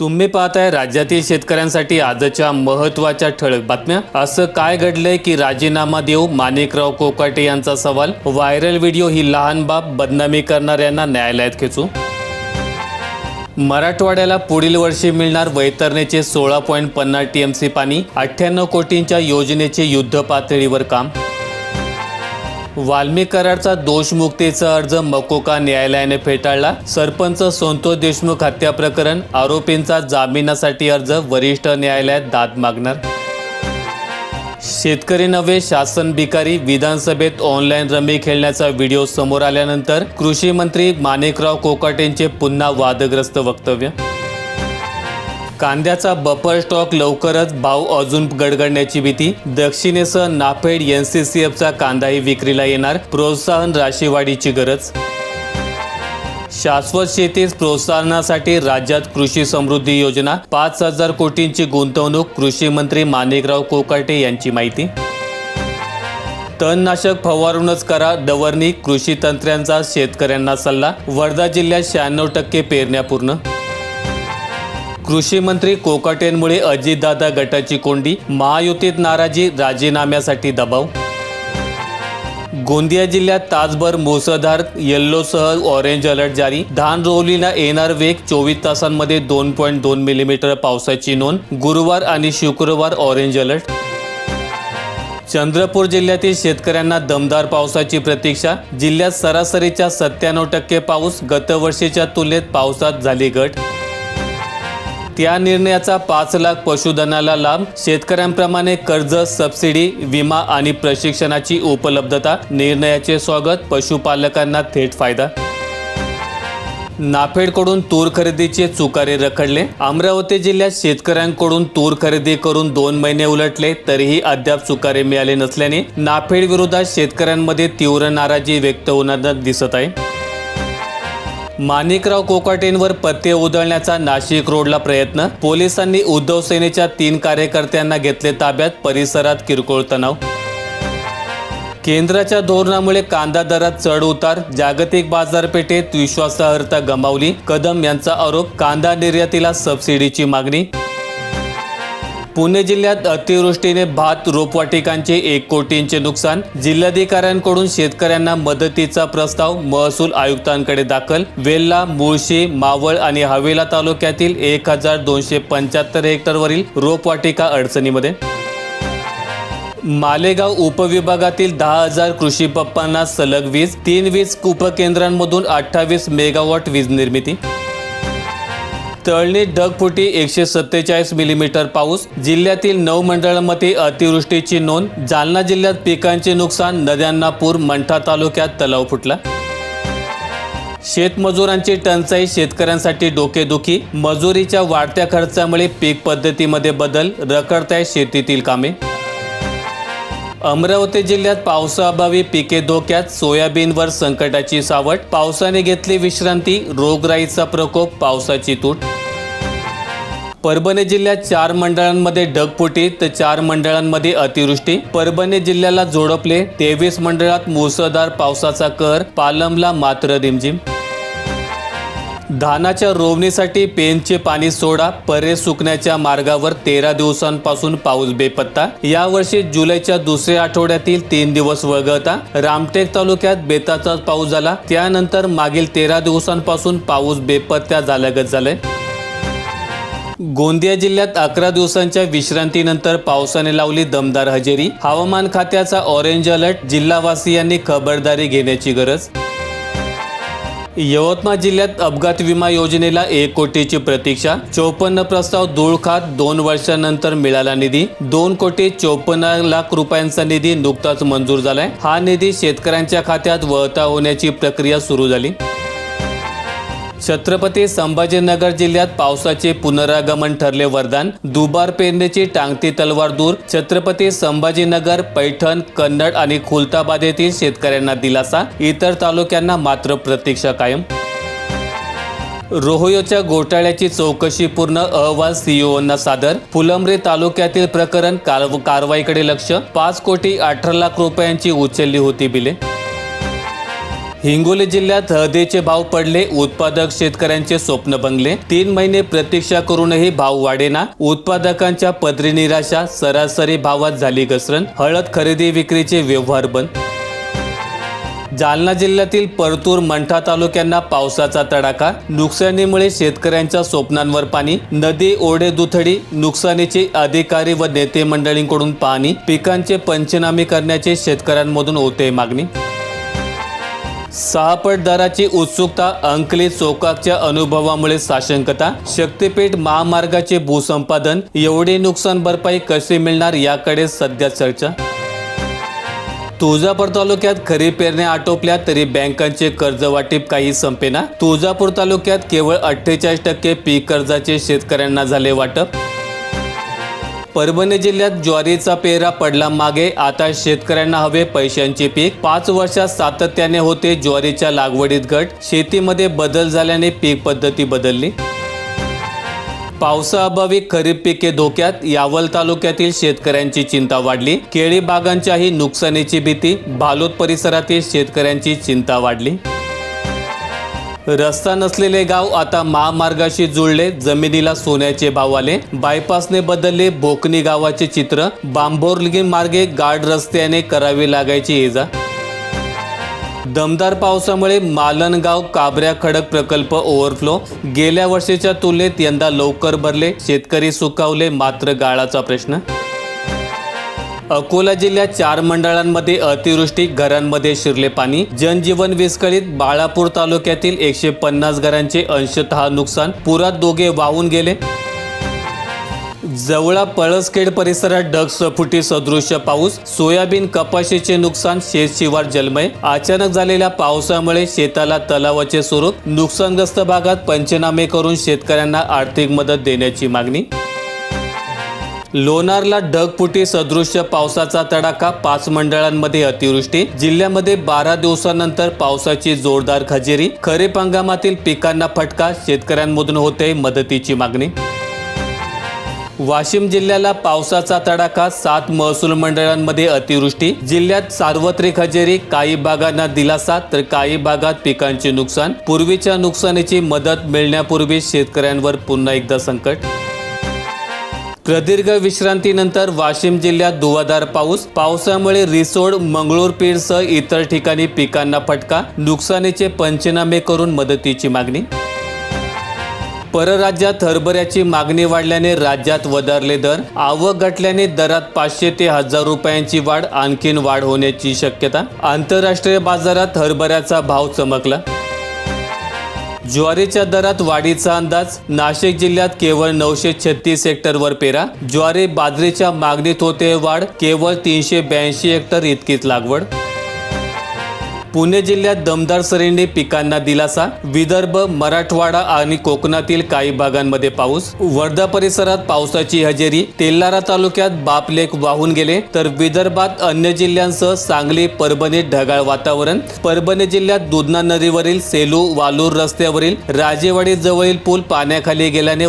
तुम्ही पाहताय राज्यातील शेतकऱ्यांसाठी आजच्या महत्त्वाच्या ठळक बातम्या. असं काय घडलंय की राजीनामा देऊ माणिकराव कोकाटे यांचा सवाल? व्हायरल व्हिडिओ ही लहान बाब बदनामी करणाऱ्यांना न्यायालयात खेचू. मराठवाड्याला पुढील वर्षी मिळणार वैतरणेचे सोळा पॉईंट पन्नास टी एम सी पाणी अठ्ठ्याण्णव कोटींच्या योजनेचे युद्ध पातळीवर काम. वाल्मीकराडचा दोषमुक्तीचा अर्ज मकोका न्यायालयाने फेटाळला. सरपंच संतोष देशमुख हत्या प्रकरण आरोपींचा जामिनासाठी अर्ज वरिष्ठ न्यायालयात दाद मागणार. शेतकरी नव्हे शासन भिकारी विधानसभेत ऑनलाईन रमी खेळण्याचा व्हिडिओ समोर आल्यानंतर कृषी मंत्री माणिकराव कोकाटेंचे पुन्हा वादग्रस्त वक्तव्य कांद्याचा बफर स्टॉक लवकरच भाव अजून गडगडण्याची भीती. दक्षिणेसह नाफेड एन सी सी एफचा कांदाही विक्रीला येणार. प्रोत्साहन राशीवाढीची गरज. शाश्वत शेतीस प्रोत्साहनासाठी राज्यात कृषी समृद्धी योजना. पाच हजार कोटींची गुंतवणूक कृषी मंत्री माणिकराव कोकाटे यांची माहिती. तणनाशक फवारूनच करा डवरणी कृषी तंत्र्यांचा शेतकऱ्यांना सल्ला. वर्धा जिल्ह्यात शहाण्णव टक्के पेरण्या पूर्ण कृषी मंत्री कोकाटेंमुळे अजितदादा गटाची कोंडी महायुतीत नाराजी राजीनाम्यासाठी दबाव. गोंदिया जिल्ह्यात तासभर मुसळधार येल्लोसह ऑरेंज अलर्ट जारी. धान रोवलीला येणार वेग चोवीस तासांमध्ये दोन पॉईंट दोन मिलीमीटर पावसाची नोंद. गुरुवार आणि शुक्रवार ऑरेंज अलर्ट चंद्रपूर जिल्ह्यातील शेतकऱ्यांना दमदार पावसाची प्रतीक्षा. जिल्ह्यात सरासरीच्या सत्त्याण्णव टक्के पाऊस गतवर्षीच्या तुलनेत पावसात झाली घट. त्या निर्णयाचा पाच लाख पशुधनाला लाभ शेतकऱ्यांप्रमाणे कर्ज सबसिडी विमा आणि प्रशिक्षणाची उपलब्धता निर्णयाचे स्वागत पशुपालकांना थेट फायदा. नाफेडकडून तूर खरेदीचे चुकारे रखडले. अमरावती जिल्ह्यात शेतकऱ्यांकडून तूर खरेदी करून दोन महिने उलटले तरीही अद्याप चुकारे मिळाले नसल्याने नाफेड विरोधात शेतकऱ्यांमध्ये तीव्र नाराजी व्यक्त होताना दिसत आहे. माणिकराव कोकाटेंवर पत्ते उधळण्याचा नाशिक रोडला प्रयत्न. पोलिसांनी उद्धव सेनेच्या तीन कार्यकर्त्यांना घेतले ताब्यात. परिसरात किरकोळ तणाव. केंद्राच्या धोरणामुळे कांदा दरात चढ उतार. जागतिक बाजारपेठेत विश्वासार्हता गमावली. कदम यांचा आरोप कांदा निर्यातीला सबसिडीची मागणी. पुणे जिल्ह्यात अतिवृष्टीने भात रोपवाटिकांचे एक कोटींचे नुकसान. जिल्हाधिकाऱ्यांकडून शेतकऱ्यांना मदतीचा प्रस्ताव महसूल आयुक्तांकडे दाखल. वेल्ला मुळशी मावळ आणि हवेला तालुक्यातील एक हजार दोनशे पंच्याहत्तर हेक्टरवरील रोपवाटिका अडचणीमध्ये. मालेगाव उपविभागातील दहा हजार कृषी पप्पांना सलग वीज तीन वीज उपकेंद्रांमधून अठ्ठावीस मेगावॉट वीज निर्मिती. तळणी ढगफुटी एकशे सत्तेचाळीस मिलीमीटर पाऊस जिल्ह्यातील नऊ मंडळांमध्ये अतिवृष्टीची नोंद जालना जिल्ह्यात पिकांचे नुकसान नद्यांना पूर मंठा तालुक्यात तलाव फुटला. शेतमजुरांची टंचाई शेतकऱ्यांसाठी डोकेदुखी मजुरीच्या वाढत्या खर्चामुळे पीक पद्धतीमध्ये बदल रखडताय शेतीतील कामे. अमरावती जिल्ह्यात पावसाअभावी पिके धोक्यात सोयाबीनवर संकटाची सावट पावसाने घेतली विश्रांती रोगराईचा प्रकोप पावसाची तूट. परभणी जिल्ह्यात चार मंडळांमध्ये ढगफुटी तर चार मंडळांमध्ये अतिवृष्टी. परभणी जिल्ह्याला जोडपले तेवीस मंडळात मुसळधार पावसाचा कर पालमला मात्र रिमझिम. धानाच्या रोवणीसाठी पेनचे पाणी सोडा परे सुकण्याच्या मार्गावर तेरा दिवसांपासून पाऊस बेपत्ता. यावर्षी जुलैच्या दुसऱ्या आठवड्यातील तीन दिवस वगळता रामटेक तालुक्यात बेताचाच पाऊस झाला. त्यानंतर मागील तेरा दिवसांपासून पाऊस बेपत्ता झाल्यागत झालाय. गोंदिया जिल्ह्यात अकरा दिवसांच्या विश्रांतीनंतर पावसाने लावली दमदार हजेरी. हवामान खात्याचा ऑरेंज अलर्ट जिल्हावासियांनी खबरदारी घेण्याची गरज यवतमाळ जिल्ह्यात अपघात विमा योजनेला एक कोटीची प्रतीक्षा. चौपन्न प्रस्ताव धूळ खात दोन वर्षानंतर मिळाला निधी. दोन कोटी चौपन्न लाख रुपयांचा निधी नुकताच मंजूर झालाय. हा निधी शेतकऱ्यांच्या खात्यात वळता होण्याची प्रक्रिया सुरू झाली. छत्रपती संभाजीनगर जिल्ह्यात पावसाचे पुनरागमन ठरले वरदान. दुबार पेरणीची टांगती तलवार दूर. छत्रपती संभाजीनगर पैठण कन्नड आणि खुलताबाद येथील शेतकऱ्यांना दिलासा. इतर तालुक्यांना मात्र प्रतीक्षा कायम. रोहयोच्या घोटाळ्याची चौकशी पूर्ण अहवाल सीओना सादर. फुलंब्री तालुक्यातील प्रकरण कारवाईकडे लक्ष. पाच कोटी अठरा लाख रुपयांची उचलली होती बिले. हिंगोली जिल्ह्यात हळदीचे भाव पडले उत्पादक शेतकऱ्यांचे स्वप्न बंगले. तीन महिने प्रतीक्षा करूनही भाव वाढेना. उत्पादकांच्या पदरी निराशा सरासरी भावात झाली घसरण. हळद खरेदी विक्रीचे व्यवहार बंद. जालना जिल्ह्यातील परतूर मंठा तालुक्यांना पावसाचा तडाखा. नुकसानीमुळे शेतकऱ्यांच्या स्वप्नांवर पाणी. नदी ओढे दुथडी नुकसानीची अधिकारी व नेते मंडळींकडून पाहणी पिकांचे पंचनामे करण्याचे शेतकऱ्यांमधून होते मागणी. सहापट दराची उत्सुकता अंकली चोकाकच्या अनुभवामुळे साशंकता शक्तीपीठ महामार्गाचे भूसंपादन एवढी नुकसान भरपाई कशी मिळणार याकडे सध्या चर्चा. तुळजापूर तालुक्यात खरीप पेरण्या आटोपल्या तरी बँकांचे कर्ज वाटप काही संपेना. तुळजापूर तालुक्यात केवळ अठ्ठेचाळीस टक्के पीक कर्जाचे शेतकऱ्यांना झाले वाटप. परभणी जिल्ह्यात ज्वारीचा पेरा पडला मागे. आता शेतकऱ्यांना हवे पैशांचे पीक. पाच वर्षात सातत्याने होते ज्वारीच्या लागवडीत घट. शेतीमध्ये बदल झाल्याने पीक पद्धती बदलली. पावसाअभावी खरीप पिके धोक्यात. यावल तालुक्यातील शेतकऱ्यांची चिंता वाढली. केळी बागांच्याही नुकसानीची भीती. भालोत परिसरातील शेतकऱ्यांची चिंता वाढली. रस्ता नसलेले गाव आता महामार्गाशी जुळले. जमिनीला सोन्याचे भाव आले. बायपासने बदलले भोकनी गावाचे चित्र. बांबोर्लिगी मार्गे गाड रस्त्याने करावी लागायची इजा. दमदार पावसामुळे मालनगाव काबऱ्या खडक प्रकल्प ओव्हरफ्लो. गेल्या वर्षीच्या तुलनेत यंदा लवकर भरले. शेतकरी सुकावले मात्र गाळाचा प्रश्न. अकोला जिल्ह्यात चार मंडळांमध्ये अतिवृष्टी घरांमध्ये शिरले पाणी. जनजीवन विस्कळीत बाळापूर तालुक्यातील एकशे पन्नास घरांचे अंशतः नुकसान. पुरात दोघे वाहून गेले. जवळा पळसखेड परिसरात ढग सफुटी सदृश्य पाऊस. सोयाबीन कपाशीचे नुकसान शेत शिवार जलमय. अचानक झालेल्या पावसामुळे शेताला तलावाचे स्वरूप. नुकसानग्रस्त भागात पंचनामे करून शेतकऱ्यांना आर्थिक मदत देण्याची मागणी. लोणारला ढगफुटी सदृश्य पावसाचा तडाखा पाच मंडळांमध्ये अतिवृष्टी. जिल्ह्यामध्ये बारा दिवसानंतर पावसाची जोरदार खजेरी. खरीप हंगामातील पिकांना फटका शेतकऱ्यांमधून होते मदतीची मागणी. वाशिम जिल्ह्याला पावसाचा तडाखा सात महसूल मंडळांमध्ये अतिवृष्टी. जिल्ह्यात सार्वत्रिक हजेरी काही भागांना दिलासा तर काही भागात पिकांचे नुकसान. पूर्वीच्या नुकसानीची मदत मिळण्यापूर्वी शेतकऱ्यांवर पुन्हा एकदा संकट. प्रदीर्घ विश्रांतीनंतर वाशिम जिल्ह्यात धुवाधार पाऊस. पावसामुळे रिसोड मंगळूरपीरसह इतर ठिकाणी पिकांना फटका. नुकसानीचे पंचनामे करून मदतीची मागणी. परराज्यात हरभऱ्याची मागणी वाढल्याने राज्यात वधारले दर. आवक घटल्याने दरात पाचशे ते हजार रुपयांची वाढ आणखीन वाढ होण्याची शक्यता. आंतरराष्ट्रीय बाजारात हरभऱ्याचा भाव चमकला. ज्वारीच्या दरात वाढीचा अंदाज. नाशिक जिल्ह्यात केवळ नऊशे छत्तीस हेक्टरवर पेरा. ज्वारी बाजरीच्या मागणीत होते वाढ. केवळ तीनशे ब्याऐंशी हेक्टर इतकीच लागवड. पुणे जिल्ह्यात दमदार सरींनी पिकांना दिलासा. विदर्भ मराठवाडा आणि कोकणातील काही भागांमध्ये पाऊस. वर्धा परिसरात पावसाची हजेरी. तेल्लारा तालुक्यात बापलेक वाहून गेले तर विदर्भात अन्य जिल्ह्यांसह सांगली परभणी ढगाळ वातावरण. परभणी जिल्ह्यात दुधना नदीवरील सेलू वालूर रस्त्यावरील राजेवाडी जवळील पूल पाण्याखाली गेल्याने